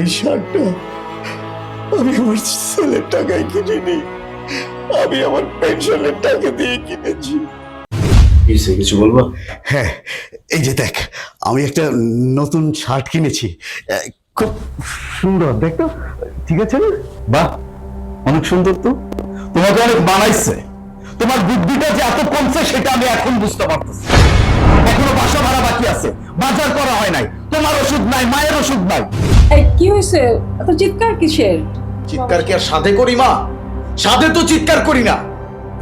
এই শার্টটা আমি আমার ছেলের টাকায় কিনিনি। আমি আমার পেনশনের টাকা দিয়ে কিনেছি। কিসে কিছু বলব? হ্যাঁ এই যে দেখ আমি একটা নতুন শার্ট কিনেছি। আহ, খুব সুন্দর দেখ তো ঠিক আছে না? বাহ অনেক সুন্দর তো। তোমাকে অনেক বানাইছে। তোমার বুদ্ধিটা যে এত কমছে সেটা আমি এখন বুঝতে পারতেছি। এখনও বাসা ভাড়া বাকি আছে। বাজার করা হয় নাই। ওষুধ নাই মায়ের ওষুধ নাই। এই কি হয়েছে? এত চিৎকার কিসের? চিৎকার কি আর সাধে করি মা? সাধে তো চিৎকার করি না।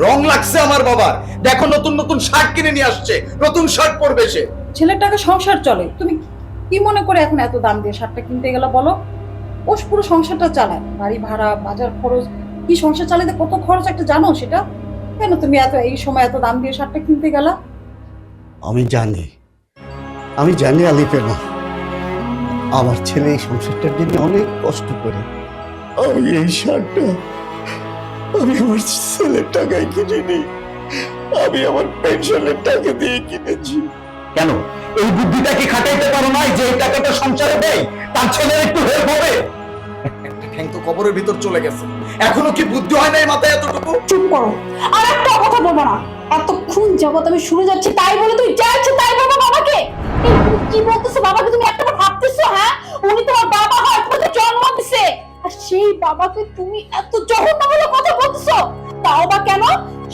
রং লাগছে আমার বাবার। দেখো নতুন নতুন শার্ট কিনে নিয়ে আসছে নতুন শার্ট পরবে সে। ছেলের টাকা সংসার চলে। তুমি কি মনে করে এখন এত দাম দিয়ে শার্টটা কিনতে গেলে বলো? ও পুরো সংসারটা চালায়। বাড়ি ভাড়া বাজার খরচ কি সংসার চালাতে কত খরচ একটা জানো সেটা? কেন তুমি এত এই সময় এত দাম দিয়ে শার্টটা কিনতে গেলা? আমি জানি। আমি জানি আলিপের মা। আমার ছেলে এই সংসারটার জন্য অনেক কষ্ট করে। আমি এই শার্টটা আমি আমার ছেলের টাকায় কিনিনি। আমি আমার পেনশনের টাকা দিয়ে কিনেছি। কেন? এই বুদ্ধিটা কি খাটাইতে পারো নাই যে টাকাটা সংসারে দেয়? তার ছেলের একটু হেল্প হবে। তো কবরের ভিতর চলে গেছে। এখনও কি বুদ্ধি হয় নাই মাথায় এতটুকু? চুপ করো। আর একটা কথা বলব না। এতক্ষণ যাবত আমি শুনে যাচ্ছি তাই বলে তুই যা ইচ্ছে তাই বলব বাবাকে। কি বলতেছো বাবাকে? তুমি একটা হ্যাঁ? উনি তোমার বাবা হয় জন্ম দিছে। আর সেই বাবাকে তুমি এত কথা বলতেছো। তাও বা কেন?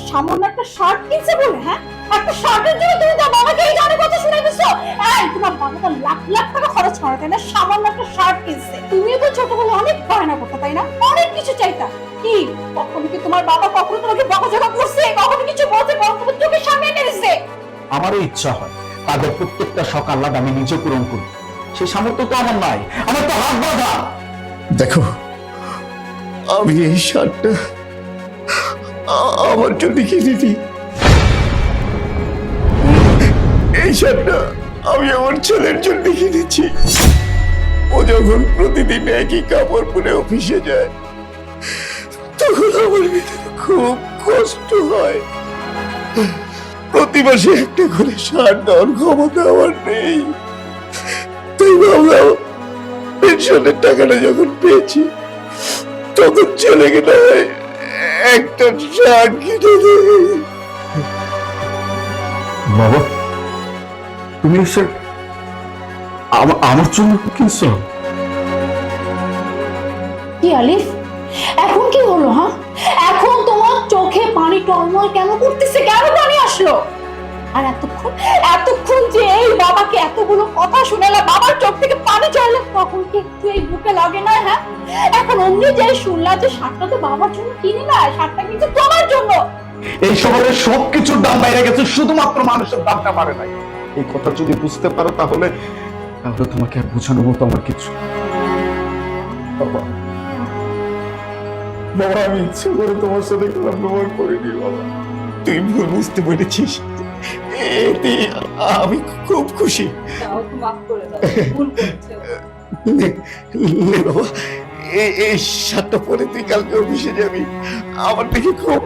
সামান্য একটা শার্ট কিনছে বলে হ্যাঁ? একটা শার্টের জন্য তুমি তার বাবাকে এই কথা শুনাইতেছো এই, তোমার বাবা তো লাখ লাখ টাকা খরচ করে, তাই না? সামান্য একটা শার্ট কিনছে। তুমিও তো ছোটবেলায় অনেক করতে তাই না? অনেক কিছু চাইতা। কি? কখনো কি তোমার বাবা কখনো তোমাকে বকাঝকা করছে? কখনো কিছু বলতে তোমার সামনে এনে দিছে? আমারও ইচ্ছা হয়, তাদের প্রত্যেকটা সকাল আমি নিজে পূরণ করি। সেই সামর্থ্য তো আমার নাই। আমার তো হাত বাঁধা। দেখো, আমি এই শার্টটা আমার জন্য কিনিনি এই শার্টটা আমি আমার ছেলের জন্য কিনেছি ও যখন প্রতিদিন একই কাপড় পরে অফিসে যায়, তখন আমার ভিতরে খুব কষ্ট হয়। প্রতি মাসে একটা করে শার্ট দেওয়ার ক্ষমতা আমার নেই। তাই ভাবলাম পেনশনের টাকাটা যখন পেয়েছি তখন চলে গেলে একটা কিনে বাবা তুমি আমার জন্য কিনছো? কি আলিফ? এখন কি হলো হ্যাঁ? এখন তোমার চোখে পানি টলমল কেন করতেছে? কেন পানি আসলো? আর এতক্ষণ এতক্ষণ যে এই বাবাকে এতগুলো কথা শুনালা, বাবার চোখ থেকে পানি চলে, তখন কি একটু এই বুকে লাগে না হ্যাঁ? এখন অমনি যে শুনলা যে শার্টটা তো বাবার জন্য কিনি না, শার্টটা কিন্তু তোমার জন্য। এই শহরের সবকিছুর দাম বাইরে গেছে, শুধুমাত্র মানুষের দামটা বাড়ে নাই। এই কথা যদি বুঝতে পারো তাহলে তাহলে তোমাকে আর বোঝানোর মতো আমার কিছু বাবা আমি ইচ্ছে করে তোমার সাথে খারাপ ব্যবহার করিনি, বাবা। তুই ভুল বুঝতে পেরেছিস। এতে আমি খুব খুশি। নে বাবা এই সাতটা পরে তুই কালকে অফিসে যাবি। আমার দেখে খুব